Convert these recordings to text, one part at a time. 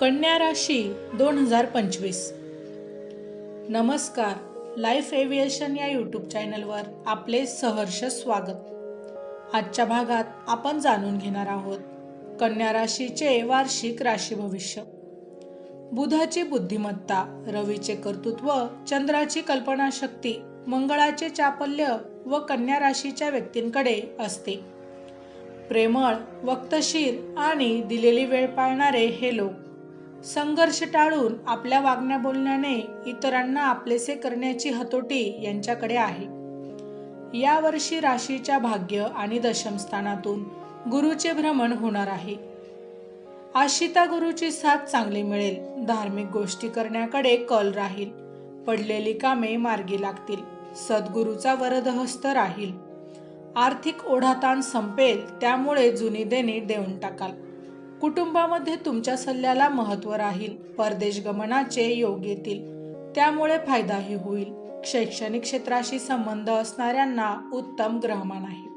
कन्या राशी दोन हजार पंचवीस. नमस्कार लाईफ एव्हिएशन या यूट्यूब चॅनलवर आपले सहर्ष स्वागत. आजच्या भागात आपण जाणून घेणार आहोत कन्या राशीचे वार्षिक राशी भविष्य. बुधाची बुद्धिमत्ता रवीचे कर्तृत्व चंद्राची कल्पनाशक्ती मंगळाचे चापल्य व कन्या राशीच्या व्यक्तींकडे असते. प्रेमळ वक्तशीर आणि दिलेली वेळ पाळणारे हे लोक संघर्ष टाळून आपल्या वागण्या बोलण्याने इतरांना आपलेसे करण्याची हतोटी यांच्याकडे आहे. यावर्षी राशीच्या भाग्य आणि दशमस्थानातून गुरुचे भ्रमण होणार आहे. आशिता गुरुची साथ चांगली मिळेल. धार्मिक गोष्टी करण्याकडे कल राहील. पडलेली कामे मार्गी लागतील. सद्गुरूचा वरदहस्त राहील. आर्थिक ओढाताण संपेल त्यामुळे जुनी देणी देऊन टाकाल. कुटुंबामध्ये तुमच्या सल्ल्याला महत्त्व राहील परदेश गमनाचे योग येतील त्यामुळे फायदाही होईल. शैक्षणिक क्षेत्राशी संबंध असणाऱ्यांना उत्तम ग्रहमान आहे.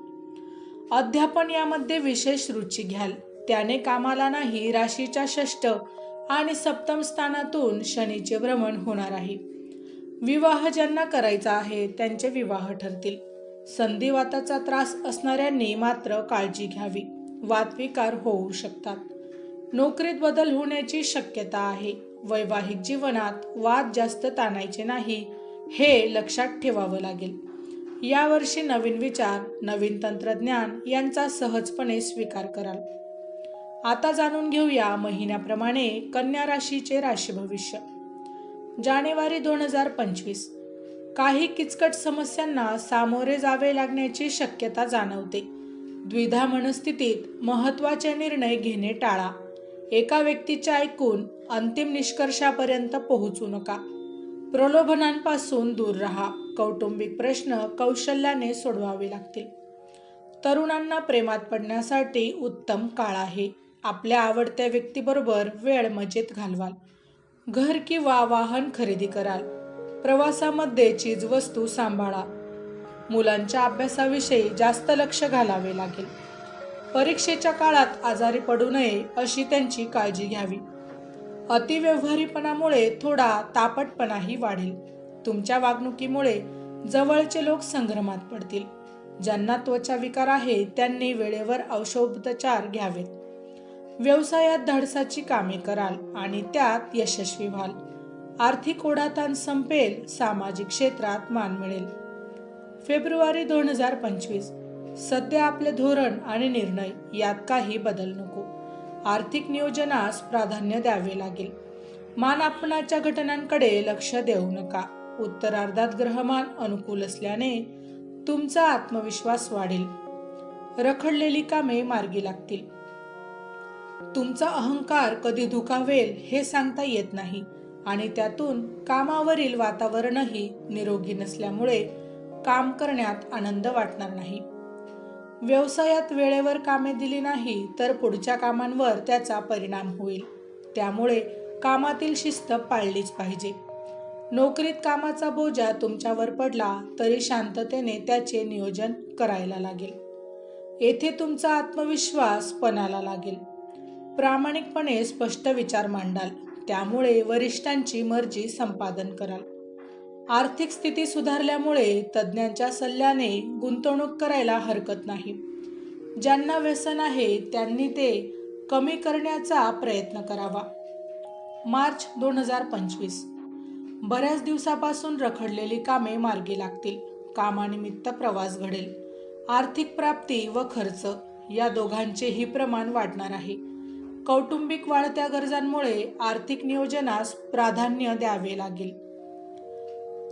अध्यापन यामध्ये विशेष रुची घ्याल. त्याने कामाला नाही राशीच्या षष्ट आणि सप्तम स्थानातून शनीचे भ्रमण होणार आहे. विवाह ज्यांना करायचा आहे त्यांचे विवाह ठरतील. संधिवाताचा त्रास असणाऱ्यांनी मात्र काळजी घ्यावी. वादविकार होऊ शकतात. नोकरीत बदल होण्याची शक्यता आहे. वैवाहिक जीवनात वाद जास्त ताणायचे नाही हे लक्षात ठेवावं लागेल. यावर्षी नवीन विचार नवीन तंत्रज्ञान यांचा सहजपणे स्वीकार कराल. आता जाणून घेऊया महिन्याप्रमाणे कन्या राशीचे राशी भविष्य. जानेवारी दोन हजार पंचवीस. काही किचकट समस्यांना सामोरे जावे लागण्याची शक्यता जाणवते. द्विधा मनस्थितीत महत्त्वाचे निर्णय घेणे टाळा. एका व्यक्तीच्या ऐकून अंतिम निष्कर्षापर्यंत पोहोचू नका. प्रलोभनांपासून दूर राहा कौटुंबिक प्रश्न कौशल्याने सोडवावे लागतील. तरुणांना प्रेमात पडण्यासाठी उत्तम काळ आहे. आपल्या आवडत्या व्यक्तीबरोबर वेळ मजेत घालवाल. घर किंवा वाहन खरेदी कराल. प्रवासामध्ये चीजवस्तू सांभाळा. मुलांच्या अभ्यासाविषयी जास्त लक्ष घालावे लागेल. परीक्षेच्या काळात आजारी पडू नये अशी त्यांची काळजी घ्यावी. अतिव्यवहारीपणामुळे थोडा तापटपणाही वाढेल. तुमच्या वागणुकीमुळे जवळचे लोक संभ्रमात पडतील. ज्यांना त्वचा विकार आहे त्यांनी वेळेवर औषधोपचार घ्यावेत. व्यवसायात धाडसाची कामे कराल आणि त्यात यशस्वी व्हाल. आर्थिक ओढाताण संपेल सामाजिक क्षेत्रात मान मिळेल. फेब्रुवारी दोन हजार पंचवीस सध्या आपले धोरण आणि निर्णय यात काही बदल नको. आर्थिक नियोजनास प्राधान्य द्यावे लागेल. मान आपणाच्या घटनांकडे लक्ष देऊ नका. उत्तरार्धात ग्रहमान अनुकूल असल्याने तुमचा आत्मविश्वास वाढेल. रखडलेली कामे मार्गी लागतील. तुमचा अहंकार कधी दुखावेल हे सांगता येत नाही आणि त्यातून कामावरील वातावरणही निरोगी नसल्यामुळे काम करण्यात आनंद वाटणार नाही. व्यवसायात वेळेवर कामे दिली नाही तर पुढच्या कामांवर त्याचा परिणाम होईल. त्यामुळे कामातील शिस्त पाळलीच पाहिजे. नोकरीत कामाचा बोजा तुमच्यावर पडला तरी शांततेने त्याचे नियोजन करायला लागेल. येथे तुमचा आत्मविश्वास पणाला लागेल. प्रामाणिकपणे स्पष्ट विचार मांडाल. त्यामुळे वरिष्ठांची मर्जी संपादन कराल. आर्थिक स्थिती सुधारल्यामुळे तज्ज्ञांच्या सल्ल्याने गुंतवणूक करायला हरकत नाही. ज्यांना व्यसन आहे त्यांनी ते कमी करण्याचा प्रयत्न करावा. मार्च दोन हजार पंचवीस. बऱ्याच दिवसापासून रखडलेली कामे मार्गी लागतील. कामानिमित्त प्रवास घडेल. आर्थिक प्राप्ती व खर्च या दोघांचेही प्रमाण वाढणार आहे. कौटुंबिक वाढत्या गरजांमुळे आर्थिक नियोजनास प्राधान्य द्यावे लागेल.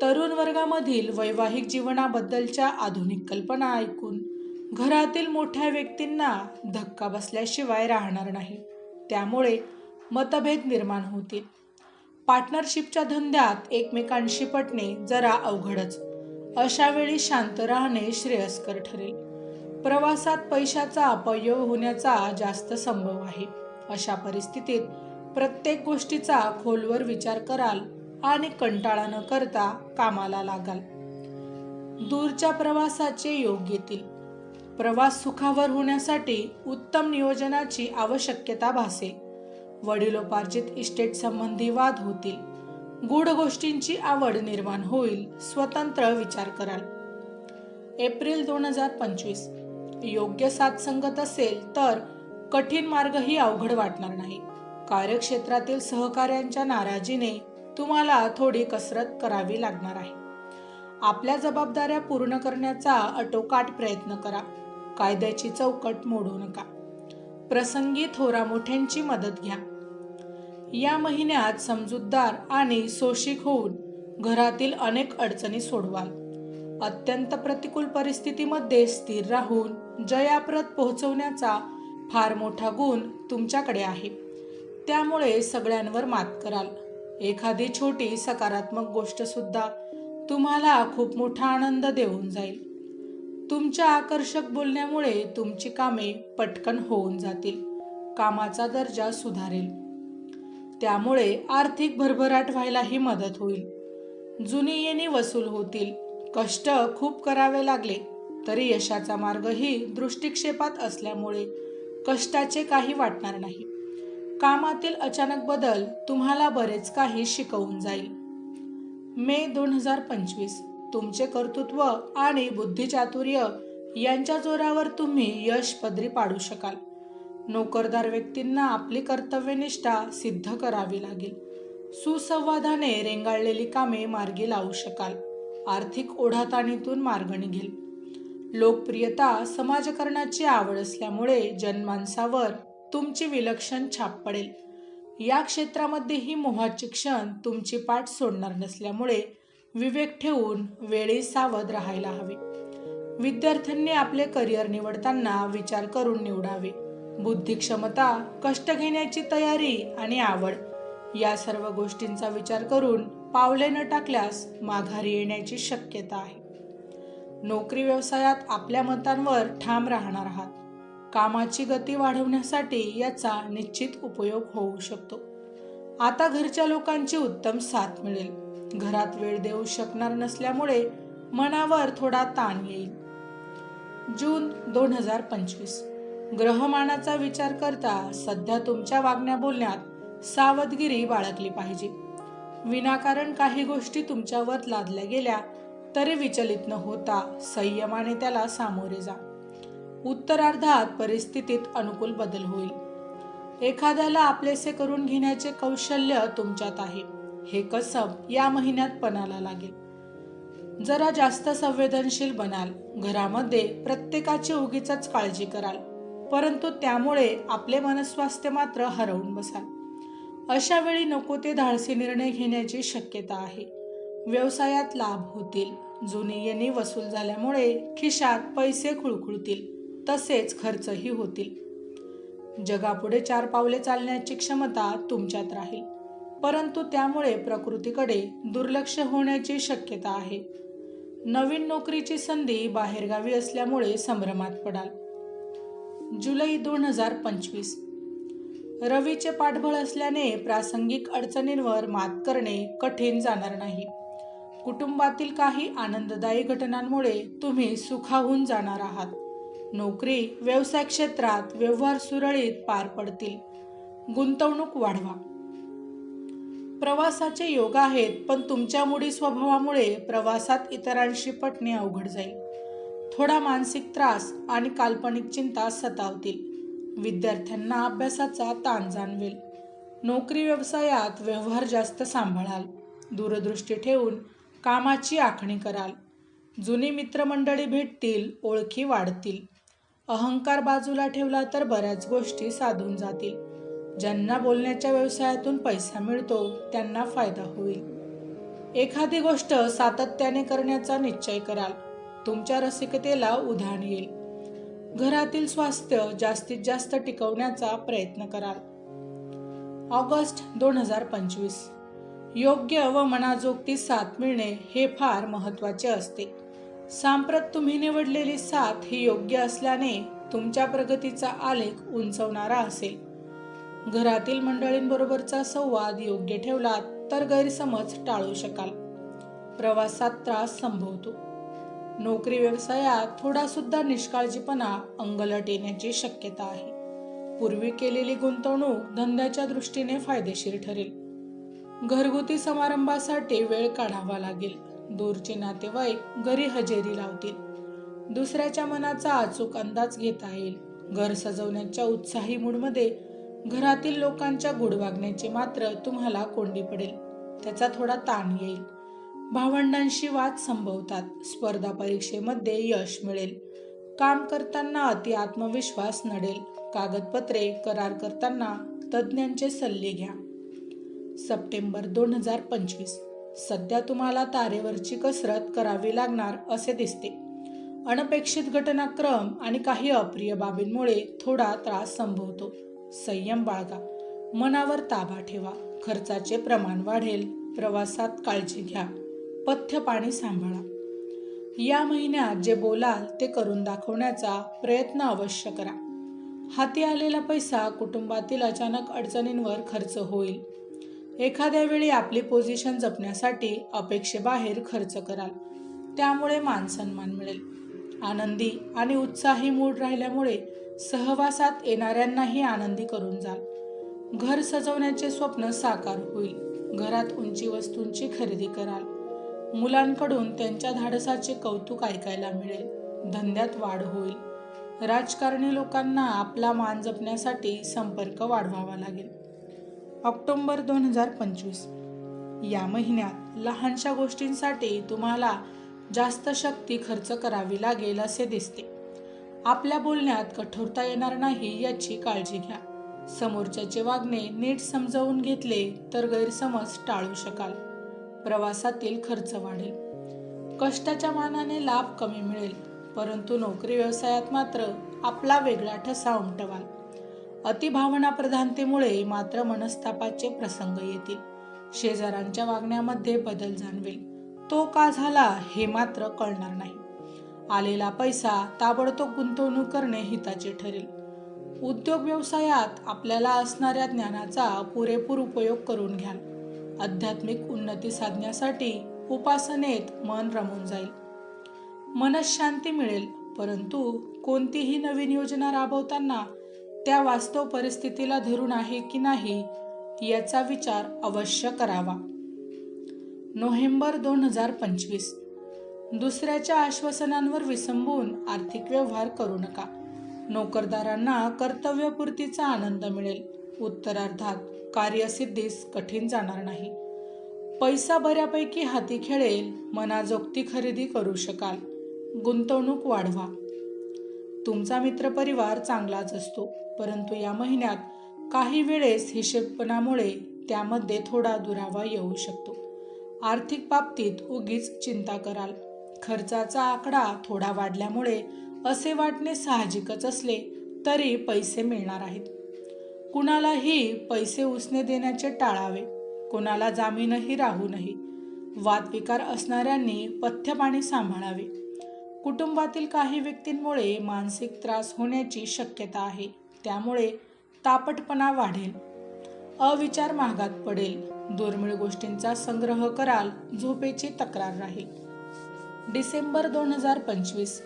तरुण वर्गामधील वैवाहिक जीवनाबद्दलच्या आधुनिक कल्पना ऐकून घरातील मोठ्या व्यक्तींना धक्का बसल्याशिवाय राहणार नाही. त्यामुळे मतभेद निर्माण होतील. पार्टनरशिपच्या धंद्यात एकमेकांशी पटणे जरा अवघडच. अशा वेळी शांत राहणे श्रेयस्कर ठरेल. प्रवासात पैशाचा अपयोग होण्याचा जास्त संभव आहे. अशा परिस्थितीत प्रत्येक गोष्टीचा खोलवर विचार कराल आणि कंटाळा न करता कामाला लागाल. दूरच्या प्रवासाचे योग येतील. प्रवास सुखावर होण्यासाठी उत्तम नियोजनाची आवश्यकता भासेल वडिलोपार्जित इस्टेट संबंधी वाद होतील. गूढ गोष्टींची आवड निर्माण होईल स्वतंत्र विचार कराल. एप्रिल दोन हजार पंचवीस. योग्य साथसंगत असेल तर कठीण मार्गही अवघड वाटणार नाही. कार्यक्षेत्रातील सहकाऱ्यांच्या नाराजीने तुम्हाला थोडी कसरत करावी लागणार आहे. आपल्या जबाबदाऱ्या पूर्ण करण्याचा अटोकाट प्रयत्न करा. कायद्याची चौकट मोडू नका. प्रसंगी थोरा मोठ्यांची मदत घ्या. या महिन्यात समजूतदार आणि सोशिक होऊन घरातील अनेक अडचणी सोडवाल अत्यंत प्रतिकूल परिस्थितीमध्ये स्थिर राहून जयाप्रत पोहोचवण्याचा फार मोठा गुण तुमच्याकडे आहे. त्यामुळे सगळ्यांवर मात कराल. एखादी छोटी सकारात्मक गोष्ट सुद्धा तुम्हाला खूप मोठा आनंद देऊन जाईल. तुमच्या आकर्षक बोलण्यामुळे तुमची कामे पटकन होऊन जातील कामाचा दर्जा सुधारेल. त्यामुळे आर्थिक भरभराट व्हायलाही मदत होईल. जुनी येणी वसूल होतील कष्ट खूप करावे लागले तरी यशाचा मार्गही दृष्टिक्षेपात असल्यामुळे कष्टाचे काही वाटणार नाही. कामातील अचानक बदल तुम्हाला बरेच काही शिकवून जाईल. मे दोन हजार पंचवीस. तुमचे कर्तृत्व आणि बुद्धिचातुर्य यांच्या जोरावर तुम्ही यश पदरी पाडू शकाल. नोकरदार व्यक्तींना आपली कर्तव्यनिष्ठा सिद्ध करावी लागेल. सुसंवादाने रेंगाळलेली कामे मार्गी लावू शकाल. आर्थिक ओढाताणीतून मार्ग निघेल. लोकप्रियता समाजकरणाची आवड असल्यामुळे जनमानसावर तुमची विलक्षण छाप पडेल. या क्षेत्रामध्येही मोहाचे क्षण तुमची पाठ सोडणार नसल्यामुळे विवेक ठेवून वेळी सावध राहायला हवे. विद्यार्थ्यांनी आपले करिअर निवडताना विचार करून निवडावे. बुद्धी क्षमता कष्ट घेण्याची तयारी आणि आवड या सर्व गोष्टींचा विचार करून पावले न टाकल्यास माघारी येण्याची शक्यता आहे. नोकरी व्यवसायात आपल्या मतांवर ठाम राहणार आहात. कामाची गती वाढवण्यासाठी याचा निश्चित उपयोग होऊ शकतो. आता घरच्या लोकांची उत्तम साथ मिळेल. घरात वेळ देऊ शकणार नसल्यामुळे मनावर थोडा ताण येईल. जून दोन हजार पंचवीस. ग्रहमानाचा विचार करता सध्या तुमच्या वागण्या बोलण्यात सावधगिरी बाळगली पाहिजे. विनाकारण काही गोष्टी तुमच्यावर लादल्या गेल्या तरी विचलित न होता संयमाने त्याला सामोरे जा. उत्तरार्धात परिस्थितीत अनुकूल बदल होईल. एखाद्याला आपलेसे करून घेण्याचे कौशल्य तुमच्यात आहे. हे कसब या महिन्यात पणाला लागेल. जरा जास्त संवेदनशील बनाल. घरामध्ये प्रत्येकाची उगीच काळजी कराल. परंतु त्यामुळे आपले मनस्वास्थ्य मात्र हरवून बसाल. अशा वेळी नको ते धाडसी निर्णय घेण्याची शक्यता आहे. व्यवसायात लाभ होतील. जुनी येणी वसूल झाल्यामुळे खिशात पैसे खुळखुळतील. तसेच खर्चही होतील. जगापुढे चार पावले चालण्याची क्षमता तुमच्यात राहील. परंतु त्यामुळे प्रकृतीकडे दुर्लक्ष होण्याची शक्यता आहे. नवीन नोकरीची संधी बाहेरगावी असल्यामुळे संभ्रमात पडाल. जुलै दोन हजार पंचवीस. रवीचे पाठबळ असल्याने प्रासंगिक अडचणींवर मात करणे कठीण जाणार नाही. कुटुंबातील काही आनंददायी घटनांमुळे तुम्ही सुखाहून जाणार आहात. नोकरी व्यवसाय क्षेत्रात व्यवहार सुरळीत पार पडतील. गुंतवणूक वाढवा. प्रवासाचे योग आहेत पण तुमच्या मुडी स्वभावामुळे प्रवासात इतरांशी पटणे अवघड जाईल. थोडा मानसिक त्रास आणि काल्पनिक चिंता सतावतील. विद्यार्थ्यांना अभ्यासाचा ताण जाणवेल. नोकरी व्यवसायात व्यवहार जास्त सांभाळाल. दूरदृष्टी ठेवून कामाची आखणी कराल. जुनी मित्रमंडळी भेटतील ओळखी वाढतील. अहंकार बाजूला ठेवला तर बऱ्याच गोष्टी साधून जातील. ज्यांना बोलण्याच्या व्यवसायातून पैसा मिळतो त्यांना फायदा होईल. एखादी गोष्ट सातत्याने करण्याचा निश्चय कराल. तुमच्या रसिकतेला उधाण येईल. घरातील स्वास्थ्य जास्तीत जास्त टिकवण्याचा प्रयत्न कराल. ऑगस्ट दोन हजार पंचवीस. योग्य व मनाजोगती साथ मिळणे हे फार महत्त्वाचे असते. सांप्रत तुम्ही निवडलेली साथ ही योग्य असल्याने तुमच्या प्रगतीचा आलेख उंचवणारा असेल. घरातील मंडळींबरोबरचा संवाद योग्य ठेवलात तर गैरसमज टाळू शकाल. प्रवासात त्रास संभवतो. नोकरी व्यवसायात थोडा सुद्धा निष्काळजीपणा अंगलट येण्याची शक्यता आहे. पूर्वी केलेली गुंतवणूक धंद्याच्या दृष्टीने फायदेशीर ठरेल. घरगुती समारंभासाठी वेळ काढावा लागेल. दूरचे नातेवाईक घरी हजेरी लावतील. दुसऱ्याच्या मनाचा अचूक अंदाज घेता येईल. घर सजवण्याच्या उत्साही मूडमध्ये घरातील लोकांच्या गुडवागण्याचे मात्र तुम्हाला कोंडी पडेल. त्याचा थोडा ताण येईल. भावंडांशी वाद संभवतात. स्पर्धा परीक्षेमध्ये यश मिळेल. काम करताना अति आत्मविश्वास नडेल. कागदपत्रे करार करताना तज्ज्ञांचे सल्ले घ्या. सप्टेंबर दोन हजार पंचवीस. सध्या तुम्हाला तारेवरची कसरत करावी लागणार असे दिसते. अनपेक्षित घटनाक्रम आणि काही अप्रिय बाबींमुळे थोडा त्रास संभवतो. संयम बाळगा. मनावर ताबा ठेवा. खर्चाचे प्रमाण वाढेल. प्रवासात काळजी घ्या. पथ्य पाणी सांभाळा. या महिन्यात जे बोलाल ते करून दाखवण्याचा प्रयत्न अवश्य करा. हाती आलेला पैसा कुटुंबातील अचानक अडचणींवर खर्च होईल. एखाद्या वेळी आपली पोझिशन जपण्यासाठी अपेक्षेबाहेर खर्च कराल. त्यामुळे मानसन्मान मिळेल. आनंदी आणि उत्साही मूड राहिल्यामुळे सहवासात येणाऱ्यांनाही आनंदी करून जाल. घर सजवण्याचे स्वप्न साकार होईल. घरात उंची वस्तूंची खरेदी कराल. मुलांकडून त्यांच्या धाडसाचे कौतुक ऐकायला मिळेल. धंद्यात वाढ होईल. राजकारणी लोकांना आपला मान जपण्यासाठी संपर्क वाढवावा लागेल. ऑक्टोंबर दोन हजार पंचवीस. या महिन्यात लहानशा गोष्टींसाठी तुम्हाला जास्त शक्ती खर्च करावी लागेल असे दिसते. आपल्या बोलण्यात कठोरता येणार नाही याची काळजी घ्या. समोरच्याचे वागणे नीट समजावून घेतले तर गैरसमज टाळू शकाल. प्रवासातील खर्च वाढेल. कष्टाच्या मानाने लाभ कमी मिळेल परंतु नोकरी व्यवसायात मात्र आपला वेगळा ठसा उमटवाल. अतिभावना प्रधानतेमुळे मात्र मनस्तापाचे प्रसंग येतील. शेजाऱ्यांच्या वागण्यामध्ये बदल जाणवेल. तो का झाला हे मात्र कळणार नाही. आलेला पैसा ताबडतोब गुंतवणूक करणे हिताचे ठरेल. उद्योग व्यवसायात आपल्याला असणाऱ्या ज्ञानाचा पुरेपूर उपयोग करून घ्याल. आध्यात्मिक उन्नती साधण्यासाठी उपासनेत मन रमून जाईल. मनशांती मिळेल परंतु कोणतीही नवीन योजना राबवताना त्या वास्तव परिस्थितीला धरून आहे की नाही याचा विचार अवश्य करावा. नोव्हेंबर दोन हजार पंचवीस. दुसऱ्याच्या आश्वासनांवर विसंबून आर्थिक व्यवहार करू नका. नोकरदारांना कर्तव्यपूर्तीचा आनंद मिळेल. उत्तरार्धात कार्यसिद्धीस कठीण जाणार नाही. पैसा बऱ्यापैकी हाती खेळेल मनाजोगती खरेदी करू शकाल. गुंतवणूक वाढवा. तुमचा मित्रपरिवार चांगलाच असतो. परंतु या महिन्यात काही वेळेस हिशेबपणामुळे त्यामध्ये थोडा दुरावा येऊ शकतो. आर्थिक बाबतीत उगीच चिंता कराल. खर्चाचा आकडा थोडा वाढल्यामुळे असे वाटणे साहजिकच असले तरी पैसे मिळणार आहेत. कुणालाही पैसे उसने देण्याचे टाळावे. कुणाला जामीनही राहू नये. वादविकार असणाऱ्यांनी पथ्यपाणी सांभाळावे. कुटुंबातील काही व्यक्तींमुळे मानसिक त्रास होण्याची शक्यता आहे. त्यामुळे तापटपणा वाढेल. अविचार महागात पडेल. दुर्मिळ गोष्टींचा संग्रह कराल. झोपेची तक्रार राहील. डिसेंबर दोन हजार पंचवीस.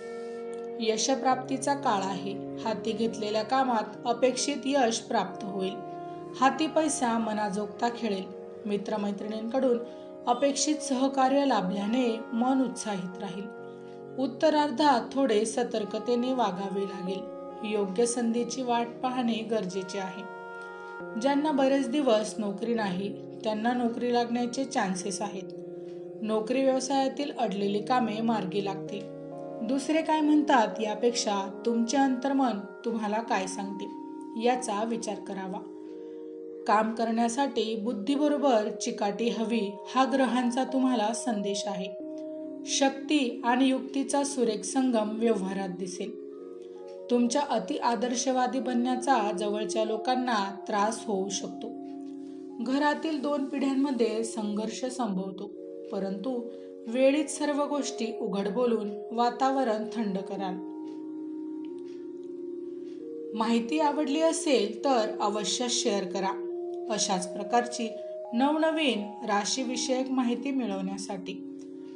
यशप्राप्तीचा काळ आहे. हाती घेतलेल्या कामात अपेक्षित यश प्राप्त होईल. हाती पैसा मनाजोगता खेळेल. मित्रमैत्रिणींकडून अपेक्षित सहकार्य लाभल्याने मन उत्साहित राहील. उत्तरार्धात थोडे सतर्कतेने वागावे लागेल. योग्य संधीची वाट पाहणे गरजेचे आहे. ज्यांना बरेच दिवस नोकरी नाही त्यांना नोकरी लागण्याचे चान्सेस आहेत. नोकरी व्यवसायातील अडलेली कामे मार्गी लागतील. दुसरे काय म्हणतात यापेक्षा तुमचे अंतर्मन तुम्हाला काय सांगते याचा विचार करावा. काम करण्यासाठी बुद्धीबरोबर चिकाटी हवी हा ग्रहांचा तुम्हाला संदेश आहे. शक्ती आणि युक्तीचा सुरेख संगम व्यवहारात दिसेल. तुमच्या अति आदर्शवादी बनण्याचा जवळच्या लोकांना त्रास होऊ शकतो. घरातील दोन पिढ्यांमध्ये संघर्ष संभवतो परंतु वेळीच सर्व गोष्टी उघड बोलून वातावरण थंड कराल. माहिती आवडली असेल तर अवश्य शेअर करा. अशाच प्रकारची नवनवीन राशीविषयक माहिती मिळवण्यासाठी